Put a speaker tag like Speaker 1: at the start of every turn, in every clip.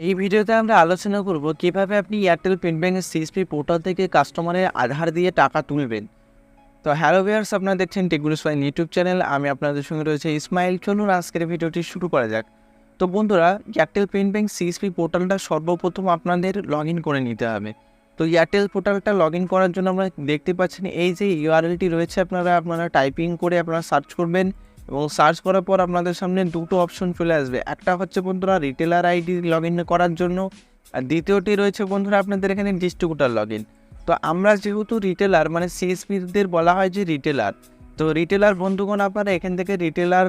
Speaker 1: এই ভিডিওতে আমরা আলোচনা করব কীভাবে আপনি এয়ারটেল পেন ব্যাংকের সিএসপি পোর্টাল থেকে কাস্টমারের আধার দিয়ে টাকা তুলবেন। তো হ্যালো ভিয়ার্স আপনারা দেখছেন টেকগুলোস ফাইন ইউটিউব চ্যানেল আমি আপনাদের সঙ্গে রয়েছে ইসমাইল চলুন আজকের ভিডিওটি শুরু করা যাক। তো বন্ধুরা এয়ারটেল পেন ব্যাংক সিএসপি পোর্টালটা সর্বপ্রথম আপনাদের লগ করে নিতে হবে। তো এয়ারটেল পোর্টালটা লগ করার জন্য আমরা দেখতে পাচ্ছেন, এই যে ইউআরএলটি রয়েছে, আপনারা আপনারা টাইপিং করে আপনারা সার্চ করবেন। এবং সার্চ করার পর আপনাদের সামনে দুটো অপশন চলে আসবে। একটা হচ্ছে বন্ধুরা রিটেলার আইডি লগ ইন করার জন্য, আর দ্বিতীয়টি রয়েছে বন্ধুরা আপনাদের এখানে ডিস্ট্রিবিউটার লগ ইন তো আমরা যেহেতু রিটেলার মানে সিএসপিদের বলা হয় যে রিটেলার তো রিটেলার বন্ধুগণ আপনারা এখান থেকে রিটেলার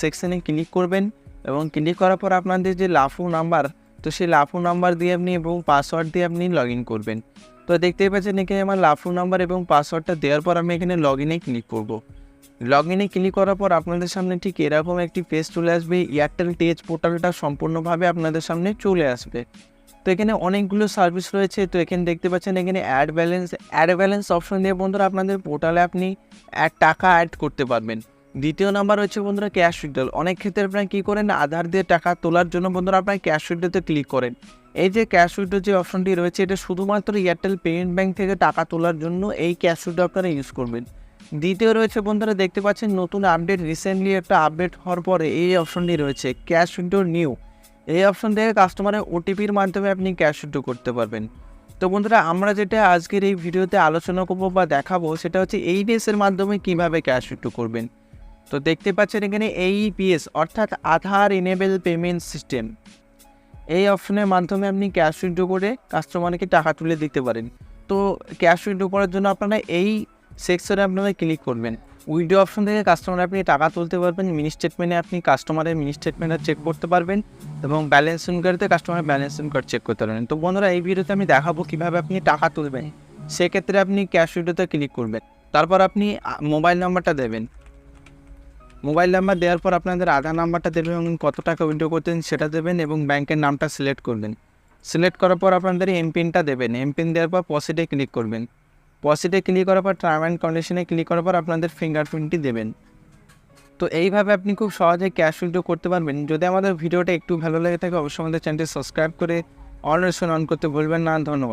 Speaker 1: সেকশনে ক্লিক করবেন এবং ক্লিক করার পর আপনাদের যে লাফু নাম্বার তো সেই লাফু নাম্বার দিয়ে আপনি এবং পাসওয়ার্ড দিয়ে আপনি লগ ইন করবেন। তো দেখতেই পাচ্ছেন এখানে আমার লাফু নাম্বার এবং পাসওয়ার্ডটা দেওয়ার পর আমি এখানে লগ ইনে ক্লিক করব। লগ ইনে ক্লিক করার পর আপনাদের সামনে ঠিক এরকম একটি পেজ চলে আসবে। এয়ারটেল টেজ পোর্টালটা সম্পূর্ণভাবে আপনাদের সামনে চলে আসবে। তো এখানে অনেকগুলো সার্ভিস রয়েছে। তো এখানে দেখতে পাচ্ছেন এখানে add balance add balance option দিয়ে বন্ধুরা আপনাদের পোর্টালে আপনি এক টাকা অ্যাড করতে পারবেন। দ্বিতীয় নাম্বার হচ্ছে বন্ধুরা ক্যাশ উইথড্রল অনেক ক্ষেত্রে আপনারা কী করেন? আধার দিয়ে টাকা তোলার জন্য বন্ধুরা আপনার ক্যাশ উইথড্রোতে ক্লিক করেন। এই যে ক্যাশ উইথড্রো যে অপশনটি রয়েছে, এটা শুধুমাত্র এয়ারটেল পেমেন্ট ব্যাঙ্ক থেকে টাকা তোলার জন্য এই ক্যাশ উইথড্রো আপনারা ইউজ করবেন। দ্বিতীয় রয়েছে বন্ধুরা, দেখতে পাচ্ছেন নতুন আপডেট রিসেন্টলি একটা আপডেট হওয়ার পরে এই অপশনটি রয়েছে ক্যাশ উইথড্রো নিউ এই অপশন থেকে কাস্টমারের ওটিপির মাধ্যমে আপনি ক্যাশ উইথড্রো করতে পারবেন। তো বন্ধুরা, আমরা যেটা আজকের এই ভিডিওতে আলোচনা করব বা দেখাবো, সেটা হচ্ছে এই এর মাধ্যমে কীভাবে ক্যাশ উইথড্রো করবেন। তো দেখতে পাচ্ছেন এখানে এইপিএস অর্থাৎ আধার ইনেবল পেমেন্ট সিস্টেম এই অপশনের মাধ্যমে আপনি ক্যাশ উইথড্রো করে কাস্টমারকে টাকা তুলে দিতে পারেন। তো ক্যাশ উইথড্রো করার জন্য আপনারা এই সেকশনে আপনারা ক্লিক করবেন। উইডো অপশন থেকে কাস্টমার আপনি টাকা তুলতে পারবেন, মিনি স্টেটমেন্টে আপনি কাস্টমারের মিনি স্টেটমেন্টটা চেক করতে পারবেন এবং ব্যালেন্স কার্ডতে কাস্টমারের ব্যালেন্স কার্ড চেক করতে পারবেন। তো বন্ধুরা, এই ভিডিওতে আমি দেখাবো কীভাবে আপনি টাকা তুলবেন। সেক্ষেত্রে আপনি ক্যাশ উইডোতে ক্লিক করবেন। তারপর আপনি মোবাইল নাম্বারটা দেবেন। মোবাইল নাম্বার দেওয়ার পর আপনাদের আধার নাম্বারটা দেবেন এবং কত টাকা উইড্রো করতেন সেটা দেবেন এবং ব্যাংকের নামটা সিলেক্ট করবেন। সিলেক্ট করার পর আপনাদের এমপিনটা দেবেন। এমপিন দেওয়ার পর পসিটে ক্লিক করবেন। পসিটে ক্লিক করার পর টার্ম অ্যান্ড কন্ডিশনে ক্লিক করার পর আপনাদের ফিঙ্গারপ্রিন্টটি দেবেন। তো এইভাবে আপনি খুব সহজে ক্যাশ উইড্রো করতে পারবেন। যদি আমাদের ভিডিওটা একটু ভালো লেগে থাকে, অবশ্যই আমাদের চ্যানেলটি সাবস্ক্রাইব করে অন অন করতে ভুলবেন না। ধন্যবাদ।